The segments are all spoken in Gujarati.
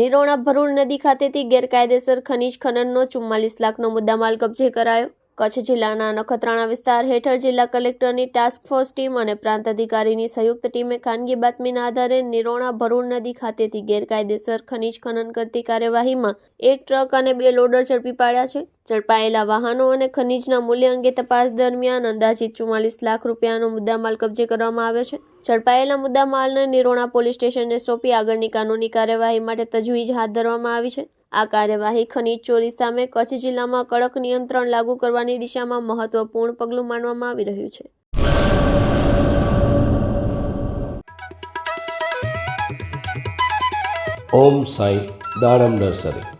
નિરોણા ભરૂડ નદી ખાતેથી ગેરકાયદેસર ખનીજ ખનનનો ચુમ્માલીસ લાખનો મુદ્દામાલ કબજે કરાયો. કચ્છ જિલ્લાના નખત્રાણા વિસ્તાર હેઠળ જિલ્લા કલેક્ટરની ટાસ્ક ફોર્સ ટીમ અને પ્રાંત અધિકારીની સંયુક્ત ટીમે ખાનગી બાતમીના આધારે નિરોણા ભરૂડ નદી ખાતેથી ગેરકાયદેસર ખનીજ ખનન કરતી કાર્યવાહીમાં એક ટ્રક અને બે લોડર ઝડપી પાડ્યા છે. ઝડપાયેલા વાહનો અને ખનીજના મૂલ્ય અંગે તપાસ દરમિયાન અંદાજિત ચુમ્માલીસ લાખ રૂપિયાનો મુદ્દામાલ કબજે કરવામાં આવ્યો છે. ઝડપાયેલા મુદ્દામાલને નિરોણા પોલીસ સ્ટેશનને સોંપી આગળની કાનૂની કાર્યવાહી માટે તજવીજ હાથ ધરવામાં આવી છે. આ કાર્યવાહી ખનીજ ચોરી સામે કચ્છ જિલ્લામાં કડક નિયંત્રણ લાગુ કરવાની દિશામાં મહત્વપૂર્ણ પગલું માનવામાં આવી રહ્યું છે. ઓમ સાઈ દાડમ નર્સરી.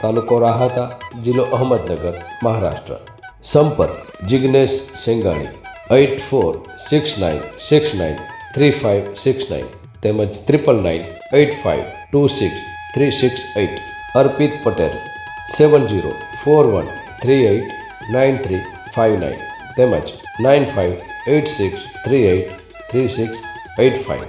તાલુકો રાહતા, જિલ્લો અહમદનગર, મહારાષ્ટ્ર. સંપર્ક Jignesh Sengani eight four six nine six nine three five six nine તેમજ triple nine eight five two six three six eight Arpit Patel, seven zero four one three eight nine three five nine તેમજ nine five eight six three eight three six eight five.